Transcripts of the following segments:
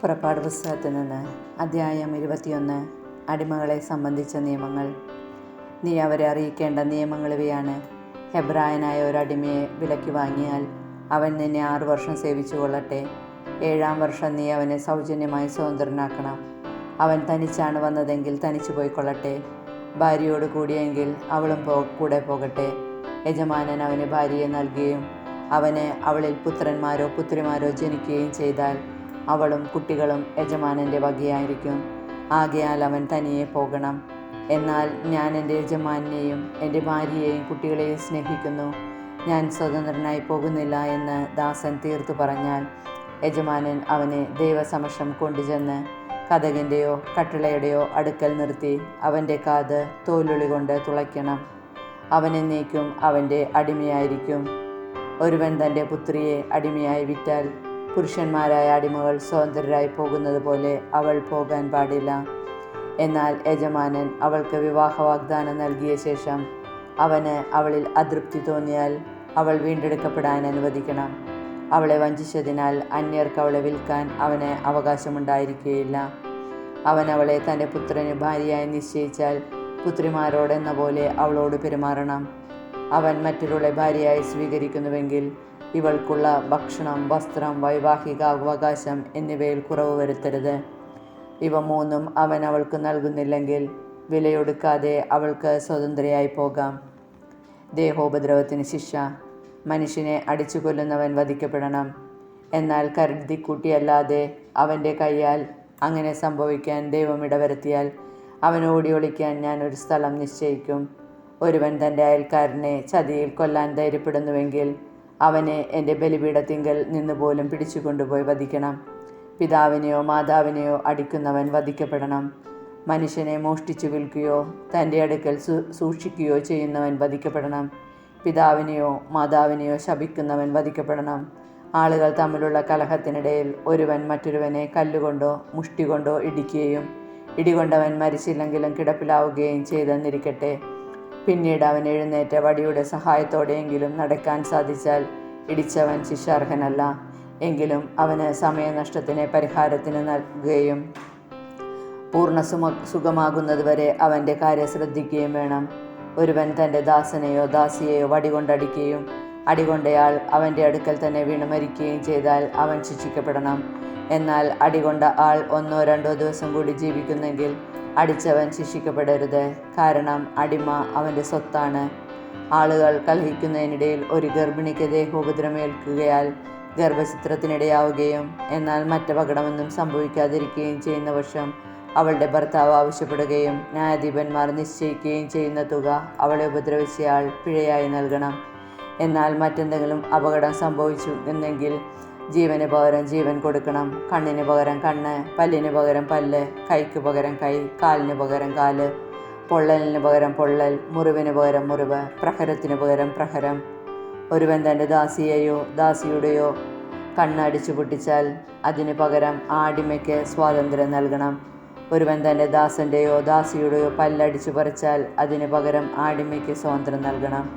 പുറപ്പാട് പുസ്തകത്തിൽ നിന്ന് അധ്യായം ഇരുപത്തിയൊന്ന് അടിമകളെ സംബന്ധിച്ച നിയമങ്ങൾ. നീ അവരെ അറിയിക്കേണ്ട നിയമങ്ങൾ ഇവയാണ്. ഹെബ്രായനായ ഒരു അടിമയെ വിലക്കി വാങ്ങിയാൽ അവൻ നിന്നെ ആറു വർഷം സേവിച്ചു കൊള്ളട്ടെ. ഏഴാം വർഷം നീ അവനെ സൗജന്യമായി സ്വതന്ത്രനാക്കണം. അവൻ തനിച്ചാണ് വന്നതെങ്കിൽ തനിച്ചു പോയിക്കൊള്ളട്ടെ ഭാര്യയോട് കൂടിയെങ്കിൽ അവളും പോ കൂടെ പോകട്ടെ. യജമാനൻ അവന് ഭാര്യയെ നൽകുകയും അവന് അവളിൽ പുത്രന്മാരോ പുത്രിമാരോ ജനിക്കുകയും ചെയ്താൽ അവളും കുട്ടികളും യജമാനന്റെ വകയായിരിക്കും. ആകയാൽ അവൻ തനിയെ പോകണം. എന്നാൽ ഞാൻ എന്റെ യജമാനെയും എന്റെ ഭാര്യയെയും കുട്ടികളെയും സ്നേഹിക്കുന്നു. ഞാൻ സ്വതന്ത്രനായി പോകുന്നില്ല എന്ന് ദാസൻ തീർത്തു പറഞ്ഞാൽ യജമാനൻ അവനെ ദൈവസമക്ഷം കൊണ്ടുചെന്ന് കഥകിന്റെയോ കട്ടിളയുടെയോ അടുക്കൽ നിർത്തി അവന്റെ കാത് തോലുളി കൊണ്ട് തുളയ്ക്കണം. അവനെ നീക്കും അവന്റെ അടിമയായിരിക്കും. ഒരുവൻ തന്റെ പുത്രിയെ അടിമയായി വിറ്റാൽ പുരുഷന്മാരായ അടിമകൾ സ്വതന്ത്രരായി പോകുന്നത് പോലെ അവൾ പോകാൻ പാടില്ല. എന്നാൽ യജമാനൻ അവൾക്ക് വിവാഹ വാഗ്ദാനം നൽകിയ ശേഷം അവന് അവളിൽ അതൃപ്തി തോന്നിയാൽ അവൾ വീണ്ടെടുക്കപ്പെടാൻ അനുവദിക്കണം. അവളെ വഞ്ചിച്ചതിനാൽ അന്യർക്ക് അവളെ വിൽക്കാൻ അവന് അവകാശമുണ്ടായിരിക്കുകയില്ല അവൻ അവളെ തന്റെ പുത്രന് ഭാര്യയായി നിശ്ചയിച്ചാൽ പുത്രിമാരോടെന്ന പോലെ അവളോട് പെരുമാറണം. അവൻ മറ്റൊരുളെ ഭാര്യയായി സ്വീകരിക്കുന്നുവെങ്കിൽ ഇവൾക്കുള്ള ഭക്ഷണം വസ്ത്രം വൈവാഹിക അവകാശം എന്നിവയിൽ കുറവ് വരുത്തരുത്. ഇവ മൂന്നും അവൻ അവൾക്ക് നൽകുന്നില്ലെങ്കിൽ വിലയൊടുക്കാതെ അവൾക്ക് സ്വതന്ത്രയായി പോകാം. ദേഹോപദ്രവത്തിന് ശിക്ഷ. മനുഷ്യനെ അടിച്ചു കൊല്ലുന്നവൻ വധിക്കപ്പെടണം. എന്നാൽ കരുതിക്കൂട്ടിയല്ലാതെ അവന്റെ കൈയാൽ അങ്ങനെ സംഭവിക്കാൻ ദൈവം ഇടവരുത്തിയാൽ അവൻ ഓടി ഒളിക്കാൻ ഞാൻ ഒരു സ്ഥലം നിശ്ചയിക്കും. ഒരുവൻ തന്റെ അയൽക്കാരനെ ചതിയിൽ കൊല്ലാൻ ധൈര്യപ്പെടുന്നുവെങ്കിൽ അവനെ എന്റെ ബലിപീഠത്തിങ്കൽ നിന്ന് പോലും പിടിച്ചു കൊണ്ടുപോയി വധിക്കണം. പിതാവിനെയോ മാതാവിനെയോ അടിക്കുന്നവൻ വധിക്കപ്പെടണം. മനുഷ്യനെ മോഷ്ടിച്ചു വിൽക്കുകയോ തന്റെ അടുക്കൽ സൂക്ഷിക്കുകയോ ചെയ്യുന്നവൻ വധിക്കപ്പെടണം. പിതാവിനെയോ മാതാവിനെയോ ശപിക്കുന്നവൻ വധിക്കപ്പെടണം. ആളുകൾ തമ്മിലുള്ള കലഹത്തിനിടയിൽ ഒരുവൻ മറ്റൊരുവനെ കല്ലുകൊണ്ടോ മുഷ്ടി കൊണ്ടോ ഇടിക്കുകയും ഇടികൊണ്ടവൻ മരിച്ചില്ലെങ്കിലും കിടപ്പിലാവുകയും ചെയ്തെന്നിരിക്കട്ടെ. പിന്നീട് അവൻ എഴുന്നേറ്റ വടിയുടെ സഹായത്തോടെയെങ്കിലും നടക്കാൻ സാധിച്ചാൽ ഇടിച്ചവൻ ശിക്ഷാർഹനല്ല. എങ്കിലും അവന് സമയനഷ്ടത്തിന് പരിഹാരത്തിന് നൽകുകയും പൂർണ സുമ സുഖമാകുന്നതുവരെ അവന്റെ കാര്യം ശ്രദ്ധിക്കുകയും വേണം. ഒരുവൻ തന്റെ ദാസനെയോ ദാസിയെയോ വടികൊണ്ടടിക്കുകയും അടികൊണ്ടയാൾ അവന്റെ അടുക്കൽ തന്നെ വീണ് മരിക്കുകയും ചെയ്താൽ അവൻ ശിക്ഷിക്കപ്പെടണം. എന്നാൽ അടികൊണ്ട ആൾ ഒന്നോ രണ്ടോ ദിവസം കൂടി ജീവിക്കുന്നെങ്കിൽ അടിച്ചവൻ ശിക്ഷിക്കപ്പെടരുത്. കാരണം അടിമ അവന്റെ സ്വത്താണ്. ആളുകൾ കലഹിക്കുന്നതിനിടയിൽ ഒരു ഗർഭിണിക്ക് ദേഹോപദ്രമേൽക്കുകയാൽ ഗർഭചിത്രത്തിനിടയാവുകയും എന്നാൽ മറ്റപകടമൊന്നും സംഭവിക്കാതിരിക്കുകയും ചെയ്യുന്ന പക്ഷം അവളുടെ ഭർത്താവ് ആവശ്യപ്പെടുകയും ന്യായാധിപന്മാർ നിശ്ചയിക്കുകയും ചെയ്യുന്ന തുക അവളെ ഉപദ്രവിച്ചയാൾ പിഴയായി നൽകണം. എന്നാൽ മറ്റെന്തെങ്കിലും അപകടം സംഭവിച്ചു എന്നെങ്കിൽ ജീവന് പകരം ജീവൻ കൊടുക്കണം. കണ്ണിന് പകരം കണ്ണ് പല്ലിന് പകരം പല്ല് കൈക്ക് പകരം കൈ കാലിന് പകരം കാൽ പൊള്ളലിന് പകരം പൊള്ളൽ മുറിവിന് പകരം മുറിവ് പ്രഹരത്തിന് പകരം പ്രഹരം. ഒരുവൻ തന്റെ ദാസിയെയോ ദാസിയുടെയോ കണ്ണടിച്ചു പൊട്ടിച്ചാൽ അതിന് പകരം ആടിമയ്ക്ക് സ്വാതന്ത്ര്യം നൽകണം. ഒരുവൻ തന്റെ ദാസന്റെയോ ദാസിയുടെയോ പല്ലടിച്ചു പറിച്ചാൽ അതിന് പകരം ആടിമയ്ക്ക് സ്വാതന്ത്ര്യം നൽകണം.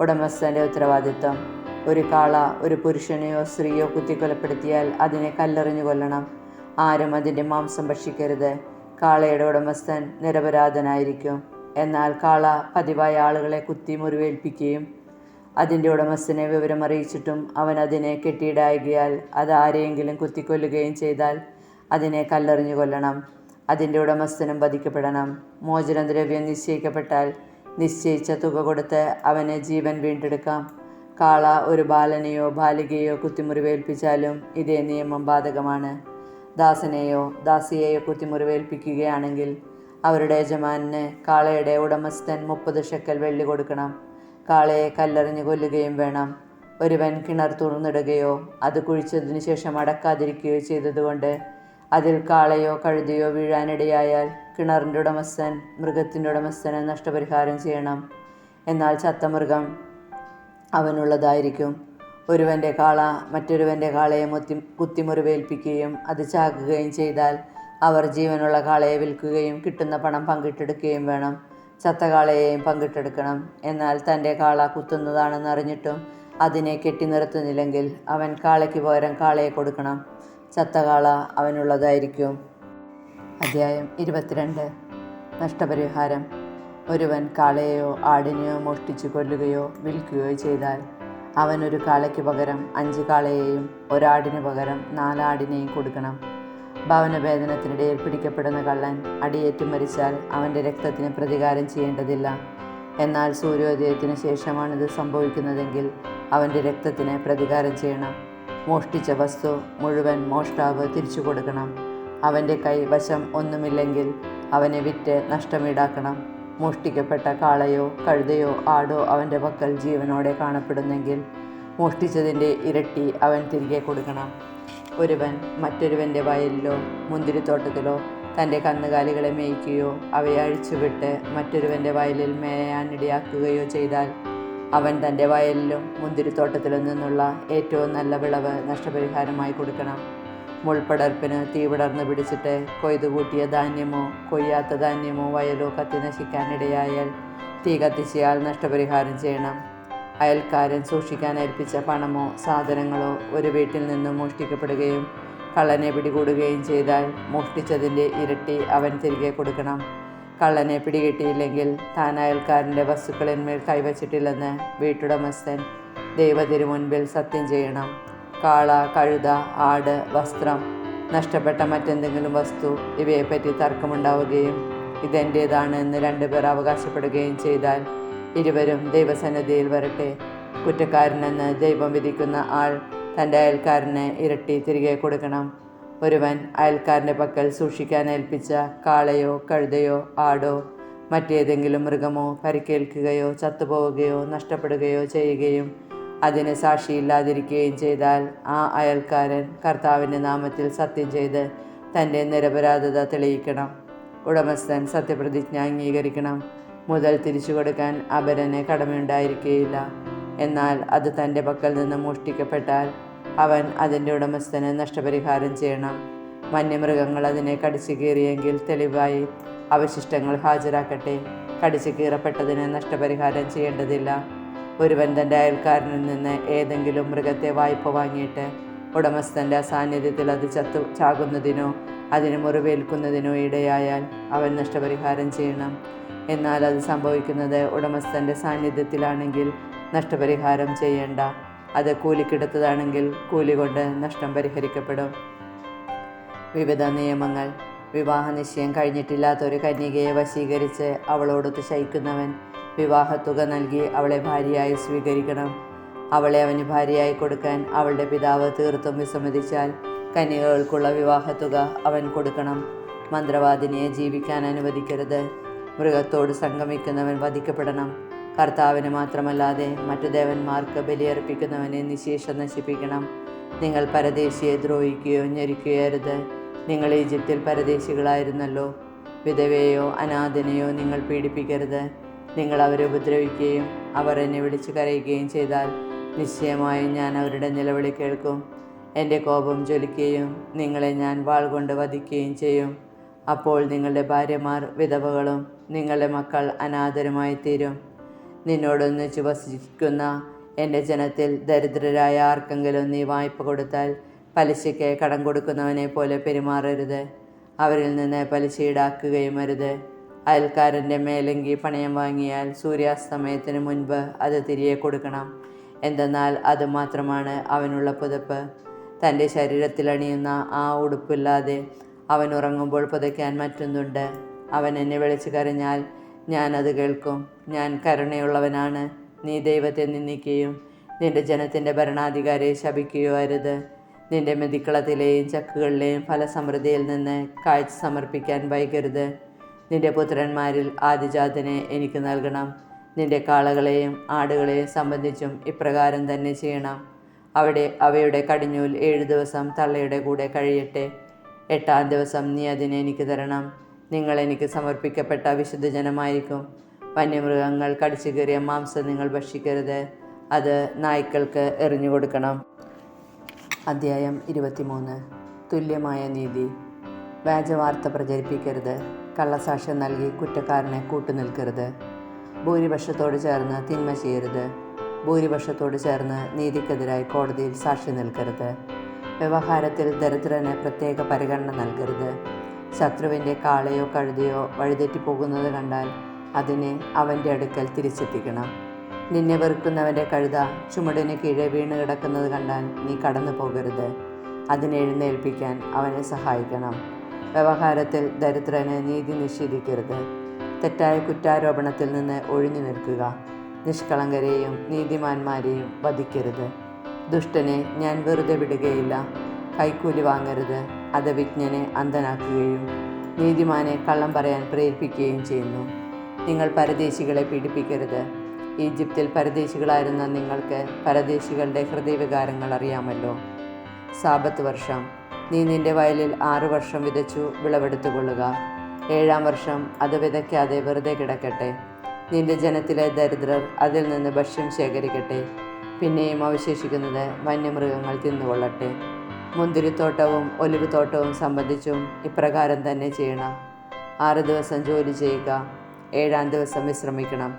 ഉടമസ്ഥന്റെ ഉത്തരവാദിത്വം. ഒരു കാള ഒരു പുരുഷനെയോ സ്ത്രീയോ കുത്തിക്കൊലപ്പെടുത്തിയാൽ അതിനെ കല്ലെറിഞ്ഞു കൊല്ലണം. ആരും അതിന്റെ മാംസം ഭക്ഷിക്കരുത്. കാളയുടെ ഉടമസ്ഥൻ നിരപരാധനായിരിക്കും. എന്നാൽ കാള പതിവായ ആളുകളെ കുത്തി മുറിവേൽപ്പിക്കുകയും അതിന്റെ ഉടമസ്ഥനെ വിവരമറിയിച്ചിട്ടും അവൻ അതിനെ കെട്ടിയിടായകയാൽ അത് ആരെയെങ്കിലും കുത്തിക്കൊല്ലുകയും ചെയ്താൽ അതിനെ കല്ലെറിഞ്ഞു കൊല്ലണം. അതിന്റെ ഉടമസ്ഥനും വധിക്കപ്പെടണം. മോചനദ്രവ്യം നിശ്ചയിക്കപ്പെട്ടാൽ നിശ്ചയിച്ച തുക കൊടുത്ത് അവന് ജീവൻ വീണ്ടെടുക്കാം. കാള ഒരു ബാലനെയോ ബാലികയോ കുത്തിമുറിവേൽപ്പിച്ചാലും ഇതേ നിയമം ബാധകമാണ്. ദാസനെയോ ദാസിയെയോ കുത്തിമുറിവേൽപ്പിക്കുകയാണെങ്കിൽ അവരുടെ യജമാനന് കാളയുടെ ഉടമസ്ഥൻ മുപ്പത് ഷെക്കൽ വെള്ളി കൊടുക്കണം. കാളയെ കല്ലെറിഞ്ഞു കൊല്ലുകയും വേണം. ഒരു വൻ കിണർ തുറന്നിടുകയോ അത് കുഴിച്ചതിനു ശേഷം അടക്കാതിരിക്കുകയോ ചെയ്തതുകൊണ്ട് അതിൽ കാളയോ കഴുതിയോ വീഴാനിടയായാൽ കിണറിന്റെ ഉടമസ്ഥൻ മൃഗത്തിന്റെ ഉടമസ്ഥന് നഷ്ടപരിഹാരം ചെയ്യണം. എന്നാൽ ചത്ത മൃഗം അവനുള്ളതായിരിക്കും. ഒരുവന്റെ കാള മറ്റൊരുവന്റെ കാളയെ മുത്തി കുത്തിമുറിവേൽപ്പിക്കുകയും അത് ചാകുകയും ചെയ്താൽ അവർ ജീവനുള്ള കാളയെ വിൽക്കുകയും കിട്ടുന്ന പണം പങ്കിട്ടെടുക്കുകയും വേണം. ചത്ത കാളയെയും പങ്കിട്ടെടുക്കണം. എന്നാൽ തന്റെ കാള കുത്തുന്നതാണെന്ന് അറിഞ്ഞിട്ടും അതിനെ കെട്ടി നിർത്തുന്നില്ലെങ്കിൽ അവൻ കാളയ്ക്ക് പകരം കാളയെ കൊടുക്കണം. ചത്ത കാള അവനുള്ളതായിരിക്കും. അധ്യായം ഇരുപത്തിരണ്ട്. നഷ്ടപരിഹാരം. ഒരുവൻ കാളയെയോ ആടിനെയോ മോഷ്ടിച്ചു കൊല്ലുകയോ വിൽക്കുകയോ ചെയ്താൽ അവൻ ഒരു കാളയ്ക്ക് പകരം അഞ്ച് കാളയെയും ഒരാടിന് പകരം നാലാടിനെയും കൊടുക്കണം. ഭവനവേദനത്തിനിടയിൽ പിടിക്കപ്പെടുന്ന കള്ളൻ അടിയേറ്റു മരിച്ചാൽ അവന്റെ രക്തത്തിന് പ്രതികാരം ചെയ്യേണ്ടതില്ല. എന്നാൽ സൂര്യോദയത്തിന് ശേഷമാണിത് സംഭവിക്കുന്നതെങ്കിൽ അവന്റെ രക്തത്തിന് പ്രതികാരം ചെയ്യണം. മോഷ്ടിച്ച വസ്തു മുഴുവൻ മോഷ്ടാവ് തിരിച്ചു കൊടുക്കണം. അവന്റെ കൈവശം ഒന്നുമില്ലെങ്കിൽ അവനെ വിറ്റ് നഷ്ടമീടാക്കണം മോഷ്ടിക്കപ്പെട്ട കാളയോ കഴുതയോ ആടോ അവന്റെ പക്കൽ ജീവനോടെ കാണപ്പെടുന്നെങ്കിൽ മോഷ്ടിച്ചതിന്റെ ഇരട്ടി അവൻ തിരികെ കൊടുക്കണം. ഒരുവൻ മറ്റൊരുവന്റെ വയലിലോ മുന്തിരിത്തോട്ടത്തിലോ തന്റെ കന്നുകാലികളെ മേയ്ക്കുകയോ അവയെ അഴിച്ചുവിട്ട് മറ്റൊരുവന്റെ വയലിൽ മേയാനിടയാക്കുകയോ ചെയ്താൽ അവൻ തന്റെ വയലിലും മുന്തിരിത്തോട്ടത്തിലും നിന്നുള്ള ഏറ്റവും നല്ല വിളവ് നഷ്ടപരിഹാരമായി കൊടുക്കണം. മുൾപ്പടർപ്പിന് തീ വിടർന്ന് പിടിച്ചിട്ട് കൊയ്തു കൂട്ടിയ ധാന്യമോ കൊയ്യാത്ത ധാന്യമോ വയലോ കത്തി നശിക്കാനിടയായാൽ തീ കത്തിച്ചയാൾ നഷ്ടപരിഹാരം ചെയ്യണം. അയൽക്കാരൻ സൂക്ഷിക്കാൻ ഏൽപ്പിച്ച പണമോ സാധനങ്ങളോ ഒരു വീട്ടിൽ നിന്നും മോഷ്ടിക്കപ്പെടുകയും കള്ളനെ പിടികൂടുകയും ചെയ്താൽ മോഷ്ടിച്ചതിന്റെ ഇരട്ടി അവൻ തിരികെ കൊടുക്കണം. കള്ളനെ പിടികിട്ടിയില്ലെങ്കിൽ താൻ അയൽക്കാരന്റെ വസ്തുക്കളിന്മേൽ കൈവച്ചിട്ടില്ലെന്ന് വീട്ടുടമസ്ഥൻ ദൈവത്തിനു മുൻപിൽ സത്യം ചെയ്യണം. കാള കഴുത ആട് വസ്ത്രം നഷ്ടപ്പെട്ട മറ്റെന്തെങ്കിലും വസ്തു ഇവയെപ്പറ്റി തർക്കമുണ്ടാവുകയും ഇതെന്റേതാണ് എന്ന് രണ്ടുപേർ അവകാശപ്പെടുകയും ചെയ്താൽ ഇരുവരും ദൈവസന്നിധിയിൽ വരട്ടെ. കുറ്റക്കാരനെന്ന് ദൈവം വിധിക്കുന്ന ആൾ തന്റെ അയൽക്കാരന് ഇരട്ടി തിരികെ കൊടുക്കണം. ഒരുവൻ അയൽക്കാരന്റെ പക്കൽ സൂക്ഷിക്കാൻ ഏൽപ്പിച്ച കാളയോ കഴുതയോ ആടോ മറ്റേതെങ്കിലും മൃഗമോ പരിക്കേൽക്കുകയോ ചത്തുപോവുകയോ നഷ്ടപ്പെടുകയോ ചെയ്യുകയും അതിന് സാക്ഷിയില്ലാതിരിക്കുകയും ചെയ്താൽ ആ അയൽക്കാരൻ കർത്താവിന്റെ നാമത്തിൽ സത്യം ചെയ്ത് തന്റെ നിരപരാധത തെളിയിക്കണം. ഉടമസ്ഥൻ സത്യപ്രതിജ്ഞ അംഗീകരിക്കണം. മുതൽ തിരിച്ചു കൊടുക്കാൻ അപരന് കടമയുണ്ടായിരിക്കുകയില്ല എന്നാൽ അത് തന്റെ പക്കൽ നിന്ന് മോഷ്ടിക്കപ്പെട്ടാൽ അവൻ അതിന്റെ ഉടമസ്ഥന് നഷ്ടപരിഹാരം ചെയ്യണം. വന്യമൃഗങ്ങൾ അതിനെ കടിച്ചു കീറിയെങ്കിൽ തെളിവായി അവശിഷ്ടങ്ങൾ ഹാജരാക്കട്ടെ. കടിച്ചു കീറപ്പെട്ടതിന് നഷ്ടപരിഹാരം ചെയ്യേണ്ടതില്ല. ഒരുവൻ തന്റെ അയൽക്കാരനിൽ നിന്ന് ഏതെങ്കിലും മൃഗത്തെ വായ്പ വാങ്ങിയിട്ട് ഉടമസ്ഥന്റെ അസാന്നിധ്യത്തിൽ അത് ചത്തു ചാകുന്നതിനോ അതിന് മുറിവേൽക്കുന്നതിനോ ഇടയായാൽ അവൻ നഷ്ടപരിഹാരം ചെയ്യണം. എന്നാൽ അത് സംഭവിക്കുന്നത് ഉടമസ്ഥന്റെ സാന്നിധ്യത്തിലാണെങ്കിൽ നഷ്ടപരിഹാരം ചെയ്യേണ്ട. അത് കൂലിക്കെടുത്തതാണെങ്കിൽ കൂലി കൊണ്ട് നഷ്ടം പരിഹരിക്കപ്പെടും. വിവിധ നിയമങ്ങൾ. വിവാഹ നിശ്ചയം കഴിഞ്ഞിട്ടില്ലാത്ത ഒരു കന്യകയെ വശീകരിച്ച് അവളോടൊത്ത് ശയിക്കുന്നവൻ വിവാഹത്തുക നൽകി അവളെ ഭാര്യയായി സ്വീകരിക്കണം. അവളെ അവന് ഭാര്യയായി കൊടുക്കാൻ അവളുടെ പിതാവ് തീർത്തും വിസമ്മതിച്ചാൽ കന്യകകൾക്കുള്ള വിവാഹത്തുക അവൻ കൊടുക്കണം. മന്ത്രവാദിനിയെ ജീവിക്കാൻ അനുവദിക്കരുത്. മൃഗത്തോട് സംഗമിക്കുന്നവൻ വധിക്കപ്പെടണം. കർത്താവിന് മാത്രമല്ലാതെ മറ്റു ദേവന്മാർക്ക് ബലിയർപ്പിക്കുന്നവനെ നിശേഷം നശിപ്പിക്കണം. നിങ്ങൾ പരദേശിയെ ദ്രോഹിക്കുകയോ ഞെരിക്കുകയോ അരുത്. നിങ്ങൾ ഈജിപ്തിൽ പരദേശികളായിരുന്നല്ലോ. വിധവയെയോ അനാഥനെയോ നിങ്ങൾ പീഡിപ്പിക്കരുത്. നിങ്ങൾ അവരെ ഉപദ്രവിക്കുകയും അവർ എന്നെ വിളിച്ചു കരയുകയും ചെയ്താൽ നിശ്ചയമായും ഞാൻ അവരുടെ നിലവിളി കേൾക്കും. എന്റെ കോപം ജ്വലിക്കുകയും നിങ്ങളെ ഞാൻ വാൾ കൊണ്ട് വധിക്കുകയും ചെയ്യും. അപ്പോൾ നിങ്ങളുടെ ഭാര്യമാർ വിധവകളും നിങ്ങളുടെ മക്കൾ അനാഥരുമായി തീരും. നിന്നോടൊന്നിച്ച് വസിക്കുന്ന എന്റെ ജനത്തിൽ ദരിദ്രരായ ആർക്കെങ്കിലും നീ വായ്പ കൊടുത്താൽ പലിശയ്ക്ക് കടം കൊടുക്കുന്നവനെ പോലെ പെരുമാറരുത്. അവരിൽ നിന്ന് പലിശ ഈടാക്കുകയും അരുത്. അയൽക്കാരന്റെ മേലങ്കി പണയം വാങ്ങിയാൽ സൂര്യാസ്തമയത്തിന് മുൻപ് അത് തിരികെ കൊടുക്കണം. എന്തെന്നാൽ അത് മാത്രമാണ് അവനുള്ള പുതപ്പ്. തന്റെ ശരീരത്തിൽ അണിയുന്ന ആ ഉടുപ്പില്ലാതെ അവൻ ഉറങ്ങുമ്പോൾ പുതയ്ക്കാൻ മറ്റൊന്നുണ്ട്. അവൻ എന്നെ വിളിച്ചു കരഞ്ഞാൽ ഞാൻ അത് കേൾക്കും. ഞാൻ കരുണയുള്ളവനാണ്. നീ ദൈവത്തെ നിന്ദിക്കുകയും നിന്റെ ജനത്തിന്റെ ഭരണാധികാരിയെ ശപിക്കുകയോ അരുത് നിന്റെ മെതിക്കളത്തിലെയും ചക്കുകളിലെയും ഫലസമൃദ്ധിയിൽ നിന്ന് കാഴ്ച സമർപ്പിക്കാൻ വൈകരുത്. നിന്റെ പുത്രന്മാരിൽ ആദിജാതനെ എനിക്ക് നൽകണം. നിന്റെ കാളകളെയും ആടുകളെയും സംബന്ധിച്ചും ഇപ്രകാരം തന്നെ ചെയ്യണം. അവിടെ അവയുടെ കടിഞ്ഞൂൽ ഏഴു ദിവസം തള്ളയുടെ കൂടെ കഴിയട്ടെ. എട്ടാം ദിവസം നീ അതിനെ എനിക്ക് തരണം. നിങ്ങൾ എനിക്ക് സമർപ്പിക്കപ്പെട്ട വിശുദ്ധജനമായിരിക്കും വന്യമൃഗങ്ങൾ കടിച്ചു കയറിയ മാംസം നിങ്ങൾ ഭക്ഷിക്കരുത്. അത് നായ്ക്കൾക്ക് എറിഞ്ഞു കൊടുക്കണം. അധ്യായം ഇരുപത്തിമൂന്ന്. തുല്യമായ നീതി. വ്യാജവാർത്ത പ്രചരിപ്പിക്കരുത്. കള്ളസാക്ഷ്യം നൽകി കുറ്റക്കാരനെ കൂട്ടുനിൽക്കരുത്. ഭൂരിപക്ഷത്തോട് ചേർന്ന് തിന്മ ചെയ്യരുത്. ഭൂരിപക്ഷത്തോട് ചേർന്ന് നീതിക്കെതിരായി കോടതിയിൽ സാക്ഷി നിൽക്കരുത്. വ്യവഹാരത്തിൽ ദരിദ്രന് പ്രത്യേക പരിഗണന നൽകരുത്. ശത്രുവിന്റെ കാളയോ കഴുതയോ വഴിതെറ്റിപ്പോകുന്നത് കണ്ടാൽ അതിനെ അവന്റെ അടുക്കൽ തിരിച്ചെത്തിക്കണം. നിന്നെ വെറുക്കുന്നവന്റെ കഴുത ചുമടിന് കീഴെ വീണ് കിടക്കുന്നത് കണ്ടാൽ നീ കടന്നു പോകരുത് അതിനെ എഴുന്നേൽപ്പിക്കാൻ അവനെ സഹായിക്കണം. വ്യവഹാരത്തിൽ ദരിദ്രന് നീതി നിഷേധിക്കരുത്. തെറ്റായ കുറ്റാരോപണത്തിൽ നിന്ന് ഒഴിഞ്ഞു നിൽക്കുക. നിഷ്കളങ്കരെയും നീതിമാന്മാരെയും വധിക്കരുത്. ദുഷ്ടനെ ഞാൻ വെറുതെ വിടുകയില്ല. കൈക്കൂലി വാങ്ങരുത്. അത് വിജ്ഞനെ അന്ധനാക്കുകയും നീതിമാനെ കള്ളം പറയാൻ പ്രേരിപ്പിക്കുകയും ചെയ്യുന്നു. നിങ്ങൾ പരദേശികളെ പീഡിപ്പിക്കരുത്. ഈജിപ്തിൽ പരദേശികളായിരുന്ന നിങ്ങൾക്ക് പരദേശികളുടെ ഹൃദയവികാരങ്ങൾ അറിയാമല്ലോ. സാപത്ത് വർഷം നീ നിന്റെ വയലിൽ ആറു വർഷം വിതച്ചു വിളവെടുത്തുകൊള്ളുക. ഏഴാം വർഷം അത് വിതയ്ക്കാതെ വെറുതെ കിടക്കട്ടെ. നിന്റെ ജനത്തിലെ ദരിദ്രർ അതിൽ നിന്ന് ഭക്ഷ്യം ശേഖരിക്കട്ടെ. പിന്നെയും അവശേഷിക്കുന്നത് വന്യമൃഗങ്ങൾ തിന്നുകൊള്ളട്ടെ. മുന്തിരിത്തോട്ടവും ഒലിവ് തോട്ടവും സംബന്ധിച്ചും ഇപ്രകാരം തന്നെ ചെയ്യണം. ആറ് ദിവസം ജോലി ചെയ്യുക. ഏഴാം ദിവസം വിശ്രമിക്കണം.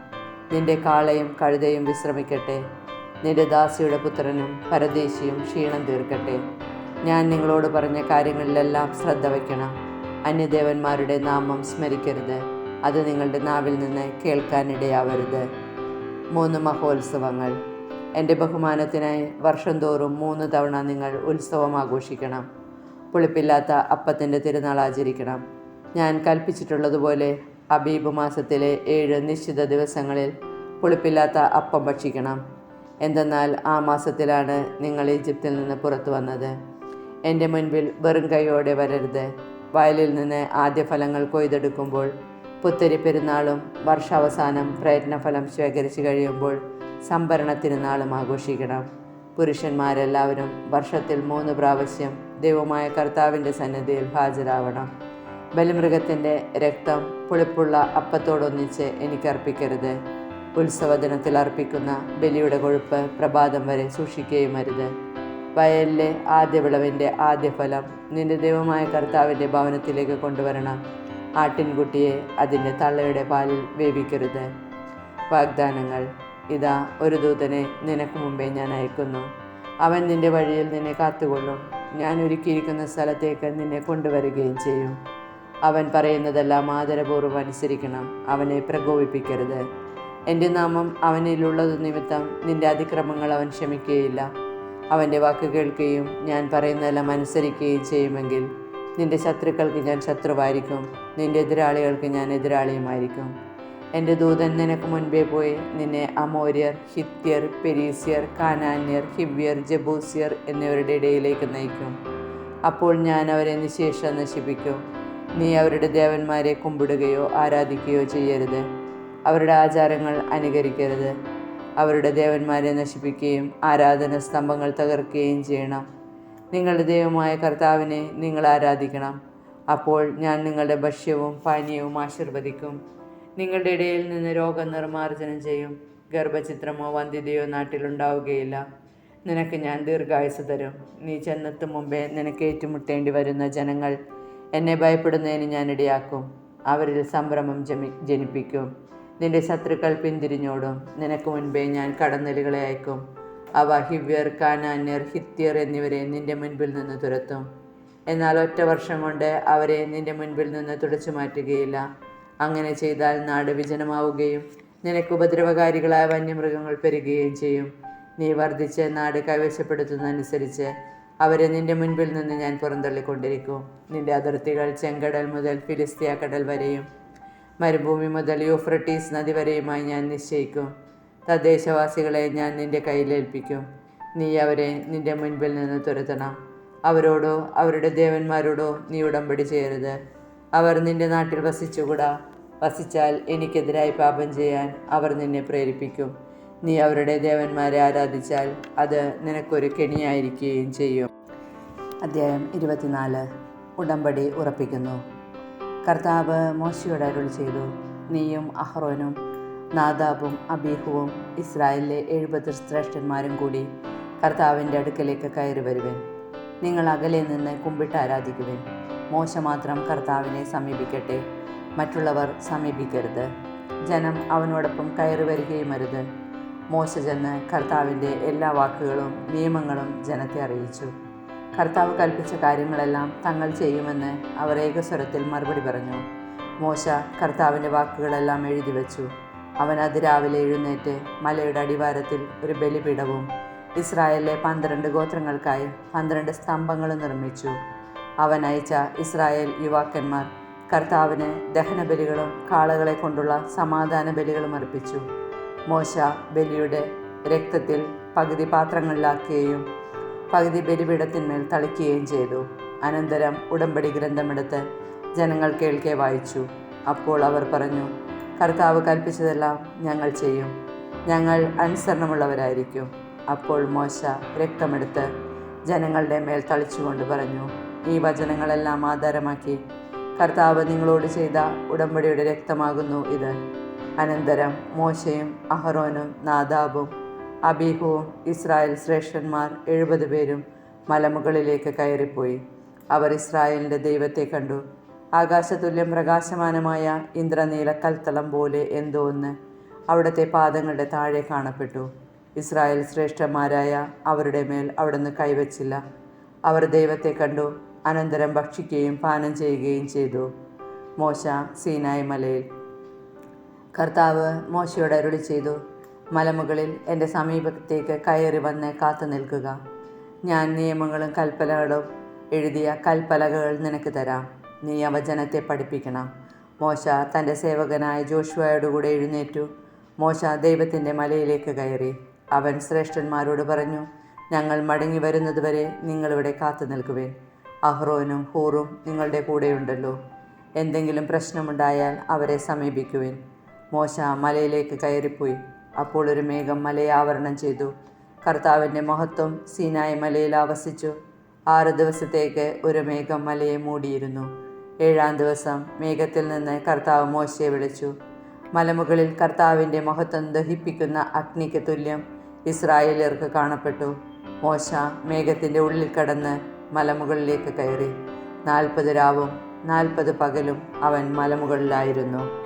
നിന്റെ കാളയും കഴുതയും വിശ്രമിക്കട്ടെ. നിന്റെ ദാസിയുടെ പുത്രനും പരദേശിയും ക്ഷീണം തീർക്കട്ടെ. ഞാൻ നിങ്ങളോട് പറഞ്ഞ കാര്യങ്ങളിലെല്ലാം ശ്രദ്ധ വയ്ക്കണം. അന്യദേവന്മാരുടെ നാമം സ്മരിക്കരുത്. അത് നിങ്ങളുടെ നാവിൽ നിന്ന് കേൾക്കാനിടയാവരുത് മൂന്ന് മഹോത്സവങ്ങൾ. എന്റെ ബഹുമാനത്തിനായി വർഷം തോറും മൂന്ന് തവണ നിങ്ങൾ ഉത്സവം ആഘോഷിക്കണം. പുളിപ്പില്ലാത്ത അപ്പത്തിന്റെ തിരുനാൾ ആചരിക്കണം. ഞാൻ കൽപ്പിച്ചിട്ടുള്ളതുപോലെ അബീബ് മാസത്തിലെ ഏഴ് നിശ്ചിത ദിവസങ്ങളിൽ പുളിപ്പില്ലാത്ത അപ്പം ഭക്ഷിക്കണം. എന്തെന്നാൽ ആ മാസത്തിലാണ് നിങ്ങൾ ഈജിപ്തിൽ നിന്ന് പുറത്തു വന്നത്. എന്റെ മുൻപിൽ വെറും കൈയോടെ വരരുത്. വയലിൽ നിന്ന് ആദ്യ ഫലങ്ങൾ കൊയ്തെടുക്കുമ്പോൾ പുത്തരി പെരുന്നാളും വർഷാവസാനം പ്രയത്നഫലം ശേഖരിച്ചു കഴിയുമ്പോൾ സംഭരണ തിരുനാളും ആഘോഷിക്കണം. പുരുഷന്മാരെല്ലാവരും വർഷത്തിൽ മൂന്ന് പ്രാവശ്യം ദൈവമായ കർത്താവിന്റെ സന്നിധിയിൽ ഹാജരാവണം. ബലിമൃഗത്തിന്റെ രക്തം പുളിപ്പുള്ള അപ്പത്തോടൊന്നിച്ച് എനിക്ക് അർപ്പിക്കരുത് ഉത്സവദിനത്തിൽ അർപ്പിക്കുന്ന ബലിയുടെ കൊഴുപ്പ് പ്രഭാതം വരെ സൂക്ഷിക്കുകയും അരുത്. വയലിലെ ആദ്യ വിളവിന്റെ ആദ്യ ഫലം നിന്റെ ദൈവമായ കർത്താവിന്റെ ഭവനത്തിലേക്ക് കൊണ്ടുവരണം. ആട്ടിൻകുട്ടിയെ അതിന്റെ തള്ളയുടെ പാലിൽ വേവിക്കരുത്. വാഗ്ദാനങ്ങൾ ഇതാ ഒരു ദൂതനെ നിനക്ക് മുമ്പേ ഞാൻ അയക്കുന്നു. അവൻ നിന്റെ വഴിയിൽ നിന്നെ കാത്തുകൊള്ളും. ഞാൻ ഒരുക്കിയിരിക്കുന്ന സ്ഥലത്തേക്ക് നിന്നെ കൊണ്ടുവരികയും ചെയ്യും. അവൻ പറയുന്നതെല്ലാം ആദരപൂർവം അനുസരിക്കണം. അവനെ പ്രകോപിപ്പിക്കരുത്. എന്റെ നാമം അവനിലുള്ളത് നിമിത്തം നിന്റെ അതിക്രമങ്ങൾ അവൻ ക്ഷമിക്കുകയില്ല. അവന്റെ വാക്ക് കേൾക്കുകയും ഞാൻ പറയുന്നതെല്ലാം അനുസരിക്കുകയും ചെയ്യുമെങ്കിൽ നിന്റെ ശത്രുക്കൾക്ക് ഞാൻ ശത്രുവായിരിക്കും. നിന്റെ എതിരാളികൾക്ക് ഞാൻ എതിരാളിയുമായിരിക്കും. എന്റെ ദൂതൻ നിനക്ക് മുൻപേ പോയി. നിന്നെ അമോര്യർ ഹിത്യർ പെരീസ്യർ കാനാന്യർ ഹിബ്യർ ജബൂസ്യർ എന്നിവരുടെ ഇടയിലേക്ക് നയിക്കും. അപ്പോൾ ഞാൻ അവരെ നിശേഷം നശിപ്പിക്കും. നീ അവരുടെ ദേവന്മാരെ കുമ്പിടുകയോ ആരാധിക്കുകയോ ചെയ്യരുത്. അവരുടെ ആചാരങ്ങൾ അനുകരിക്കരുത്. അവരുടെ ദേവന്മാരെ നശിപ്പിക്കുകയും ആരാധന സ്തംഭങ്ങൾ തകർക്കുകയും ചെയ്യണം. നിങ്ങളുടെ ദൈവമായ കർത്താവിനെ നിങ്ങൾ ആരാധിക്കണം. അപ്പോൾ ഞാൻ നിങ്ങളുടെ ഭക്ഷ്യവും പാനീയവും ആശീർവദിക്കും. നിങ്ങളുടെ ഇടയിൽ നിന്ന് രോഗം നിർമ്മാർജനം ചെയ്യും. ഗർഭചിത്രമോ വന്ധ്യതയോ നാട്ടിലുണ്ടാവുകയില്ല നിനക്ക് ഞാൻ ദീർഘായുസ് തരും. നീ ചെന്നെത്തും മുമ്പേ നിനക്ക് ഏറ്റുമുട്ടേണ്ടി വരുന്ന ജനങ്ങൾ എന്നെ ഭയപ്പെടുന്നതിന് ഞാൻ ഇടയാക്കും. അവരിൽ സംഭ്രമം ജനിപ്പിക്കും. നിന്റെ ശത്രുക്കൾ പിന്തിരിഞ്ഞോടും. നിനക്ക് മുൻപേ ഞാൻ കടന്നലുകളെ അയക്കും. അവ ഹിവ്യർ കാനാന്യർ ഹിത്യർ എന്നിവരെ നിന്റെ മുൻപിൽ നിന്ന് തുരത്തും. എന്നാൽ ഒറ്റ വർഷം കൊണ്ട് അവരെ നിന്റെ മുൻപിൽ നിന്ന് തുടച്ചു മാറ്റുകയില്ല. അങ്ങനെ ചെയ്താൽ നാട് വിജനമാവുകയും നിനക്ക് ഉപദ്രവകാരികളായ വന്യമൃഗങ്ങൾ പെരുകുകയും ചെയ്യും. നീ വർദ്ധിച്ച് നാട് കൈവശപ്പെടുത്തുന്നതനുസരിച്ച് അവരെ നിന്റെ മുൻപിൽ നിന്ന് ഞാൻ പുറന്തള്ളിക്കൊണ്ടിരിക്കും. നിന്റെ അതിർത്തികൾ ചെങ്കടൽ മുതൽ ഫിലിസ്തീയ കടൽ വരെയും മരുഭൂമി മുതൽ യൂഫ്രട്ടീസ് നദി വരെയുമായി ഞാൻ നിശ്ചയിക്കും. തദ്ദേശവാസികളെ ഞാൻ നിന്റെ കയ്യിലേൽപ്പിക്കും. നീ അവരെ നിന്റെ മുൻപിൽ നിന്ന് തുരത്തണം. അവരോടോ അവരുടെ ദേവന്മാരോടോ നീ ഉടമ്പടി ചെയ്യരുത്. അവർ നിന്റെ നാട്ടിൽ വസിച്ചുകൂടാ. വസിച്ചാൽ എനിക്കെതിരായി പാപം ചെയ്യാൻ അവർ നിന്നെ പ്രേരിപ്പിക്കും. നീ അവരുടെ ദേവന്മാരെ ആരാധിച്ചാൽ അത് നിനക്കൊരു കെണിയായിരിക്കുകയും ചെയ്യും. അദ്ധ്യായം ഇരുപത്തിനാല്. ഉടമ്പടി ഉറപ്പിക്കുന്നു. കർത്താവ് മോശയോട് അരുൾ ചെയ്തു. നീയും അഹ്റോനും നാദാബും അബീഹുവും ഇസ്രായേലിലെ എഴുപത് ശ്രേഷ്ഠന്മാരും കൂടി കർത്താവിന്റെ അടുക്കലേക്ക് കയറി വരുവൻ. നിങ്ങൾ അകലെ നിന്ന് കുമ്പിട്ട് ആരാധിക്കുവിൻ. മോശ മാത്രം കർത്താവിനെ സമീപിക്കട്ടെ. മറ്റുള്ളവർ സമീപിക്കരുത്. ജനം അവനോടൊപ്പം കയറി വരികയും അരുത്. മോശ ചെന്ന് കർത്താവിന്റെ എല്ലാ വാക്കുകളും നിയമങ്ങളും ജനത്തെ അറിയിച്ചു. കർത്താവ് കൽപ്പിച്ച കാര്യങ്ങളെല്ലാം തങ്ങൾ ചെയ്യുമെന്ന് അവർ ഏകസ്വരത്തിൽ മറുപടി പറഞ്ഞു. മോശ കർത്താവിന്റെ വാക്കുകളെല്ലാം എഴുതി വച്ചു. അവൻ അതിരാവിലെ എഴുന്നേറ്റ് മലയുടെ അടിവാരത്തിൽ ഒരു ബലിപീഠവും ഇസ്രായേലിലെ പന്ത്രണ്ട് ഗോത്രങ്ങൾക്കായി പന്ത്രണ്ട് സ്തംഭങ്ങളും നിർമ്മിച്ചു. അവൻ അയച്ച ഇസ്രായേൽ യുവാക്കന്മാർ കർത്താവിന് ദഹനബലികളും കാളകളെ കൊണ്ടുള്ള സമാധാന ബലികളും അർപ്പിച്ചു. മോശ ബലിയുടെ രക്തത്തിൽ പകുതി പാത്രങ്ങളിലാക്കുകയും പകുതി ബലിപീഠത്തിന്മേൽ തളിക്കുകയും ചെയ്തു. അനന്തരം ഉടമ്പടി ഗ്രന്ഥമെടുത്ത് ജനങ്ങൾ കേൾക്കെ വായിച്ചു. അപ്പോൾ അവർ പറഞ്ഞു കർത്താവ് കൽപ്പിച്ചതെല്ലാം ഞങ്ങൾ ചെയ്യും. ഞങ്ങൾ അനുസരണമുള്ളവരായിരിക്കും. അപ്പോൾ മോശ രക്തമെടുത്ത് ജനങ്ങളുടെ മേൽ തളിച്ചുകൊണ്ട് പറഞ്ഞു ഈ വചനങ്ങളെല്ലാം ആധാരമാക്കി കർത്താവ് നിങ്ങളോട് ചെയ്ത ഉടമ്പടിയുടെ രക്തമാകുന്നു ഇത്. അനന്തരം മോശയും അഹറോനും നാദാബും അബീഹുവും ഇസ്രായേൽ ശ്രേഷ്ഠന്മാർ എഴുപത് പേരും മലമുകളിലേക്ക് കയറിപ്പോയി. അവർ ഇസ്രായേലിന്റെ ദൈവത്തെ കണ്ടു. ആകാശതുല്യം പ്രകാശമാനമായ ഇന്ദ്രനീല കൽത്തളം പോലെ എന്തോ ഒന്ന് അവിടുത്തെ പാദങ്ങളുടെ താഴെ കാണപ്പെട്ടു. ഇസ്രായേൽ ശ്രേഷ്ഠന്മാരായ അവരുടെ മേൽ അവിടുന്ന് കൈവച്ചില്ല. അവർ ദൈവത്തെ കണ്ടു അനന്തരം ഭക്ഷിക്കുകയും പാനം ചെയ്യുകയും ചെയ്തു. മോശ സീനായ് മലയിൽ. കർത്താവ് മോശയോട് അരുളി ചെയ്തു മലമുകളിൽ എന്റെ സമീപത്തേക്ക് കയറി വന്ന് കാത്തു നിൽക്കുക. ഞാൻ നിയമങ്ങളും കൽപ്പലകളും എഴുതിയ കൽപ്പലകകൾ നിനക്ക് തരാം. നീ അവ ജനത്തെ പഠിപ്പിക്കണം. മോശ തന്റെ സേവകനായ ജോഷുവയോടുകൂടെ എഴുന്നേറ്റു. മോശ ദൈവത്തിന്റെ മലയിലേക്ക് കയറി. അവൻ ശ്രേഷ്ഠന്മാരോട് പറഞ്ഞു ഞങ്ങൾ മടങ്ങി വരുന്നതുവരെ നിങ്ങളിവിടെ കാത്തു നിൽക്കുവേൻ. അഹ്റോനും ഹൂറും നിങ്ങളുടെ കൂടെയുണ്ടല്ലോ. എന്തെങ്കിലും പ്രശ്നമുണ്ടായാൽ അവരെ സമീപിക്കുവിൻ. മോശ മലയിലേക്ക് കയറിപ്പോയി. അപ്പോൾ ഒരു മേഘം മലയെ ആവരണം ചെയ്തു. കർത്താവിന്റെ മഹത്വം സീനായ് മലയിൽ ആവസിച്ചു. ആറ് ദിവസത്തേക്ക് ഒരു മേഘം മലയെ മൂടിയിരുന്നു. ഏഴാം ദിവസം മേഘത്തിൽ നിന്ന് കർത്താവ് മോശയെ വിളിച്ചു. മലമുകളിൽ കർത്താവിന്റെ മഹത്വം ദഹിപ്പിക്കുന്ന അഗ്നിക്ക് തുല്യം ഇസ്രായേലിയർക്ക് കാണപ്പെട്ടു. മോശ മേഘത്തിന്റെ ഉള്ളിൽ കടന്ന് മലമുകളിലേക്ക് കയറി. നാൽപ്പത് രാവും നാൽപ്പത് പകലും അവൻ മലമുകളിലായിരുന്നു.